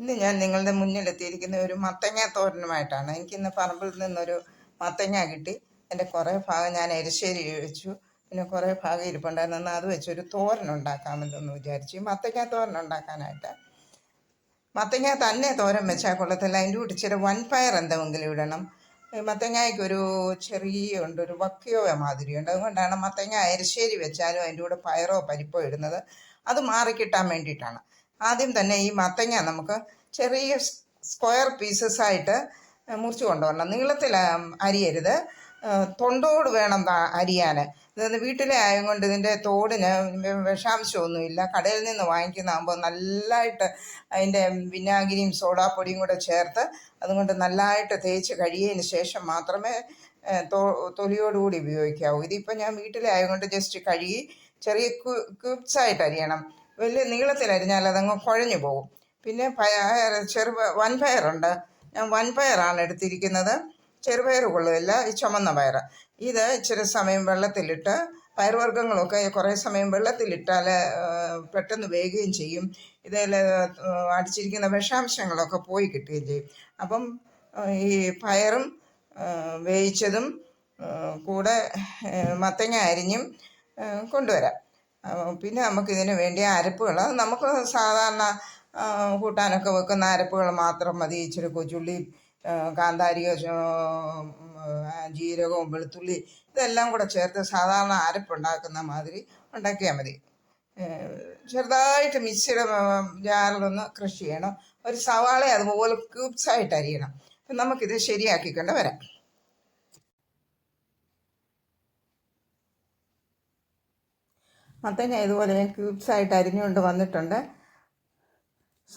ഇന്ന് ഞാൻ നിങ്ങളുടെ മുന്നിലെത്തിയിരിക്കുന്ന ഒരു മത്തങ്ങ തോരനുമായിട്ടാണ്. എനിക്കിന്ന് പറമ്പിൽ നിന്നൊരു മത്തങ്ങ കിട്ടി. എന്റെ കുറേ ഭാഗം ഞാൻ എരിശ്ശേരി വെച്ചു. പിന്നെ കുറേ ഭാഗം ഇരിപ്പുണ്ടായിരുന്നു. അത് വെച്ചൊരു തോരൻ ഉണ്ടാക്കാമല്ലോ എന്ന് വിചാരിച്ചു. ഈ മത്തങ്ങ തോരൻ ഉണ്ടാക്കാനായിട്ട് മത്തങ്ങ തന്നെ തോരൻ വെച്ചാൽ കൊള്ളത്തില്ല. അതിന്റെ കൂടെ ഇച്ചിരി വൻപയർ എന്തെങ്കിലും ഇടണം. മത്തങ്ങയ്ക്ക് ഒരു ചെറിയ ഉണ്ട് ഒരു വക്കിയോ മാതിരിയുണ്ട് അതുകൊണ്ടാണ് മത്തങ്ങ എരിശ്ശേരി വെച്ചാലും അതിന്റെ കൂടെ പയറോ പരിപ്പോ ഇടുന്നത്. അത് മാറിക്കിട്ടാൻ വേണ്ടിയിട്ടാണ്. ആദ്യം തന്നെ ഈ മത്തങ്ങ നമുക്ക് ചെറിയ സ്ക്വയർ പീസസ് ആയിട്ട് മുറിച്ച് കൊണ്ടുവരണം. നീളത്തിൽ അരിയരുത്. തൊണ്ടോട് വേണം അരിയാൻ ഇത് വീട്ടിലെ ആയതുകൊണ്ട് ഇതിന്റെ തോടിന് വിഷാംശമൊന്നുമില്ല. കടയിൽ നിന്ന് വാങ്ങിക്കുന്നതാകുമ്പോൾ നല്ലതായിട്ട് അതിന്റെ വിനാഗിരിയും സോഡാപ്പൊടിയും കൂടെ ചേർത്ത് അതുകൊണ്ട് നല്ലതായിട്ട് തേച്ച് കഴിയതിന് ശേഷം മാത്രമേ തൊ- തൊലിയോടുകൂടി ഉപയോഗിക്കാവൂ. ഇതിപ്പോൾ ഞാൻ വീട്ടിലെ ആയതുകൊണ്ട് ജസ്റ്റ് കഴുകി ചെറിയ ക്യൂബ്സ് ആയിട്ട് അരിയണം. വലിയ നീളത്തിലരിഞ്ഞാൽ അതങ്ങ് കുഴഞ്ഞു പോകും. പിന്നെ പയർ ചെറു വൻപയറുണ്ട് ഞാൻ വൻപയറാണ് എടുത്തിരിക്കുന്നത്. ചെറുപയർ കൊള്ളുകയില്ല ഈ ചുമന്ന പയർ ഇത് ഇച്ചിരി സമയം വെള്ളത്തിലിട്ട് പയർവർഗങ്ങളൊക്കെ കുറേ സമയം വെള്ളത്തിലിട്ടാൽ പെട്ടെന്ന് വേകുകയും ചെയ്യും. ഇതിൽ അടിച്ചിരിക്കുന്ന വിഷാംശങ്ങളൊക്കെ പോയി കിട്ടുകയും ചെയ്യും. അപ്പം ഈ പയറും വേവിച്ചതും കൂടെ മത്തങ്ങ അരിഞ്ഞും കൊണ്ടുവരാം. പിന്നെ നമുക്കിതിനു വേണ്ടി അരപ്പുകൾ. നമുക്ക് സാധാരണ കൂട്ടാനൊക്കെ വെക്കുന്ന അരപ്പുകൾ മാത്രം മതി. ഇച്ചിരി കൊച്ചുള്ളിയും ആ, കാന്താരിയോ ജീരകവും വെളുത്തുള്ളി ഇതെല്ലാം കൂടെ ചേർത്ത് സാധാരണ അരപ്പുണ്ടാക്കുന്ന മാതിരി ഉണ്ടാക്കിയാൽ മതി. ചെറുതായിട്ട് മിക്സിയുടെ ജാറിലൊന്ന് കൃഷി ചെയ്യണം. ഒരു സവാളയെ അതുപോലെ ക്യൂബ്സായിട്ട് അരിയണം. അപ്പം നമുക്കിത് ശരിയാക്കിക്കൊണ്ട് വരാം. മത്തങ്ങ ഇതുപോലെ ഞാൻ ക്യൂബ്സ് ആയിട്ട് അരിഞ്ഞുകൊണ്ട് വന്നിട്ടുണ്ട്.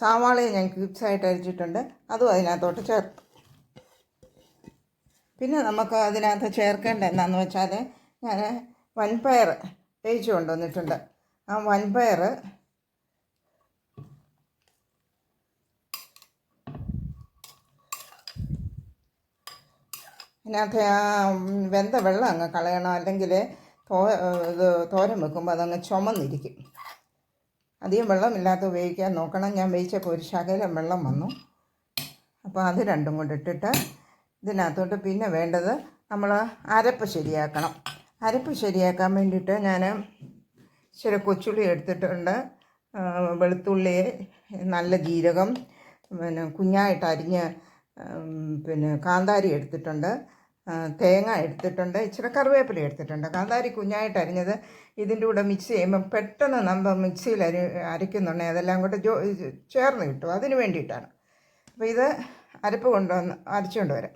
സവാളയും ഞാൻ ക്യൂബ്സ് ആയിട്ട് അരിച്ചിട്ടുണ്ട് അതും അതിനകത്തോട്ട് ചേർത്തു പിന്നെ നമുക്ക് അതിനകത്ത് ചേർക്കേണ്ട എന്താണെന്ന് വെച്ചാൽ ഞാൻ വൻപയർ വേവിച്ച് കൊണ്ടുവന്നിട്ടുണ്ട്. ആ വൻപയർ അതിനകത്ത് ആ വെന്ത വെള്ളം അങ്ങ് കളയണം. അല്ലെങ്കിൽ തോ ഇത് തോരൻ വെക്കുമ്പോൾ അതങ്ങ് ചുമന്നിരിക്കും. അധികം വെള്ളമില്ലാത്ത ഉപയോഗിക്കാൻ നോക്കണം. ഞാൻ വേവിച്ചപ്പോൾ ഒരു ശകലം വെള്ളം വന്നു. അപ്പോൾ അത് രണ്ടും കൂടെ ഇട്ടിട്ട് ഇതിനകത്തോട്ട് പിന്നെ വേണ്ടത് നമ്മൾ അരപ്പ് ശരിയാക്കണം. അരപ്പ് ശരിയാക്കാൻ വേണ്ടിയിട്ട് ഞാൻ ഇച്ചിരി കൊച്ചുള്ളി എടുത്തിട്ടുണ്ട്. വെളുത്തുള്ളി നല്ല ജീരകം പിന്നെ കുഞ്ഞായിട്ട് അരിഞ്ഞ് പിന്നെ കാന്താരി എടുത്തിട്ടുണ്ട്. തേങ്ങ എടുത്തിട്ടുണ്ട്. ഇച്ചിരി കറിവേപ്പില എടുത്തിട്ടുണ്ട്. കാന്താരി കുഞ്ഞായിട്ട് അരിഞ്ഞത് ഇതിന്റെ കൂടെ മിക്സ് ചെയ്യുമ്പോൾ പെട്ടെന്ന് നമ്മൾ മിക്സിയിൽ അരി അരയ്ക്കുന്നുണ്ടെങ്കിൽ അതെല്ലാം കൂടെ ജോ ചേർന്ന് കിട്ടും. അതിന് വേണ്ടിയിട്ടാണ്. അപ്പോൾ ഇത് അരപ്പ് കൊണ്ടുവന്ന് അരച്ചുകൊണ്ട് വരാം.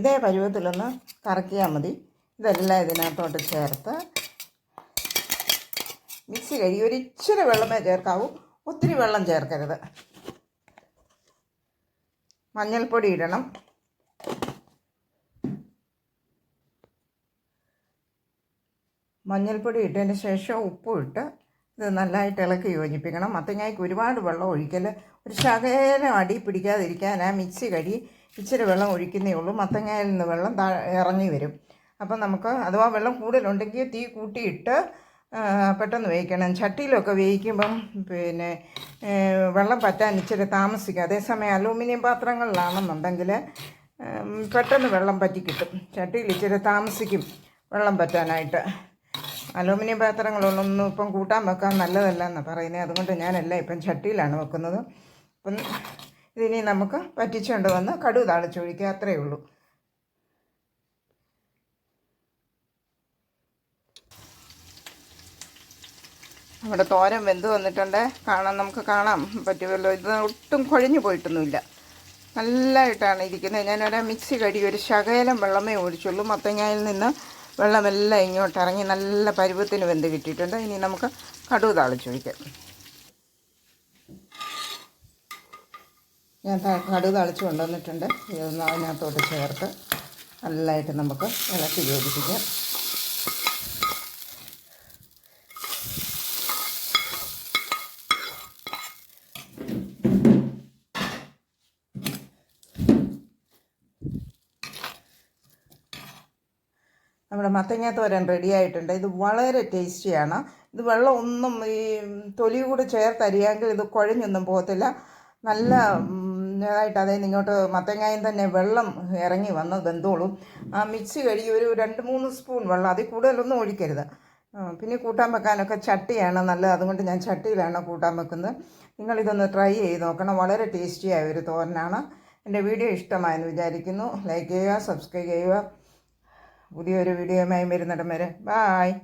ഇതേ പരുവത്തിലൊന്ന് കറക്കിയാൽ മതി. ഇതെല്ലാം ഇതിനകത്തോട്ട് ചേർത്ത് മിക്സി കഴുകി ഒരിച്ചിരി വെള്ളമേ ചേർക്കാവൂ. ഒത്തിരി വെള്ളം ചേർക്കരുത്. മഞ്ഞൾപ്പൊടി ഇടണം. മഞ്ഞൾപ്പൊടി ഇട്ടതിന് ശേഷം ഉപ്പും ഇട്ട് ഇത് നല്ലതായിട്ട് ഇളക്കി യോജിപ്പിക്കണം. മത്തങ്ങയ്ക്ക് ഒരുപാട് വെള്ളം ഒഴിക്കൽ ഒരു ശകലം അടി പിടിക്കാതിരിക്കാൻ ആ മിക്സി കടി ഇച്ചിരി വെള്ളം ഒഴിക്കുന്നേ ഉള്ളൂ. മത്തങ്ങയിൽ നിന്ന് വെള്ളം താ ഇറങ്ങി വരും. അപ്പം നമുക്ക് അഥവാ വെള്ളം കൂടുതലുണ്ടെങ്കിൽ തീ കൂട്ടിയിട്ട് പെട്ടെന്ന് വേവിക്കണം. ചട്ടിയിലൊക്കെ വേവിക്കുമ്പം പിന്നെ വെള്ളം പറ്റാൻ ഇച്ചിരി താമസിക്കും. അതേസമയം അലൂമിനിയം പാത്രങ്ങളിലാണെന്നുണ്ടെങ്കിൽ പെട്ടെന്ന് വെള്ളം പറ്റി കിട്ടും. ചട്ടിയിൽ ഇച്ചിരി താമസിക്കും വെള്ളം പറ്റാനായിട്ട്. അലൂമിനിയം പാത്രങ്ങളൊന്നും ഇപ്പം കൂട്ടാൻ വെക്കാൻ നല്ലതല്ല എന്നാണ് പറയുന്നത് അതുകൊണ്ട് ഞാനല്ല ഇപ്പം ചട്ടിയിലാണ് വെക്കുന്നത്. അപ്പം ഇതിനി നമുക്ക് പറ്റിച്ചുകൊണ്ട് വന്ന് കടുവ് താളിച്ചൊഴിക്കുക അത്രയേ ഉള്ളൂ. നമ്മുടെ തോരൻ വെന്ത് വന്നിട്ടുണ്ട്. കാണാൻ നമുക്ക് കാണാൻ പറ്റുമല്ലോ? ഇത് ഒട്ടും കുഴഞ്ഞു പോയിട്ടൊന്നുമില്ല. നല്ലതായിട്ടാണ് ഇരിക്കുന്നത്. ഞാനൊരു മിക്സി കടി ഒരു ശകലം വെള്ളമേ ഒഴിച്ചുള്ളൂ. മത്തങ്ങയിൽ നിന്ന് വെള്ളമെല്ലാം ഇങ്ങോട്ട് ഇറങ്ങി നല്ല പരുവത്തിന് വെന്ത് കിട്ടിയിട്ടുണ്ട്. ഇനി നമുക്ക് കടുവ് താളിച്ച് ഒഴിക്കാം. ഞാൻ കടുവ് തളിച്ച് കൊണ്ടുവന്നിട്ടുണ്ട്. ഇതൊന്ന് അതിനകത്തോട്ട് ചേർത്ത് നല്ലതായിട്ട് നമുക്ക് ഇളക്കി യോജിപ്പിക്കാം. നമ്മുടെ മത്തങ്ങ തോരൻ റെഡി ആയിട്ടുണ്ട്. ഇത് വളരെ ടേസ്റ്റിയാണ് ഇത് വെള്ളം ഒന്നും ഈ തൊലി കൂടെ ചേർത്തരിയാങ്കിൽ ഇത് കുഴഞ്ഞൊന്നും പോകത്തില്ല. നല്ല ഇതായിട്ട് അതായത് ഇങ്ങോട്ട് മത്തങ്ങായും തന്നെ വെള്ളം ഇറങ്ങി വന്ന് വെന്തോളും. ആ മിക്സി കഴുകി ഒരു രണ്ട് മൂന്ന് സ്പൂൺ വെള്ളം അതിൽ കൂടുതലൊന്നും ഒഴിക്കരുത്. പിന്നെ കൂട്ടാൻ വെക്കാനൊക്കെ ചട്ടിയാണ് നല്ലത്. അതുകൊണ്ട് ഞാൻ ചട്ടിയിലാണ് കൂട്ടാൻ വെക്കുന്നത്. നിങ്ങളിതൊന്ന് ട്രൈ ചെയ്ത് നോക്കണം. വളരെ ടേസ്റ്റിയായ ഒരു തോരനാണ്. എന്റെ വീഡിയോ ഇഷ്ടമായെന്ന് വിചാരിക്കുന്നു. ലൈക്ക് ചെയ്യുക സബ്സ്ക്രൈബ് ചെയ്യുക. പുതിയൊരു വീഡിയോയുമായി വരുന്നിടം വരെ. ബായ്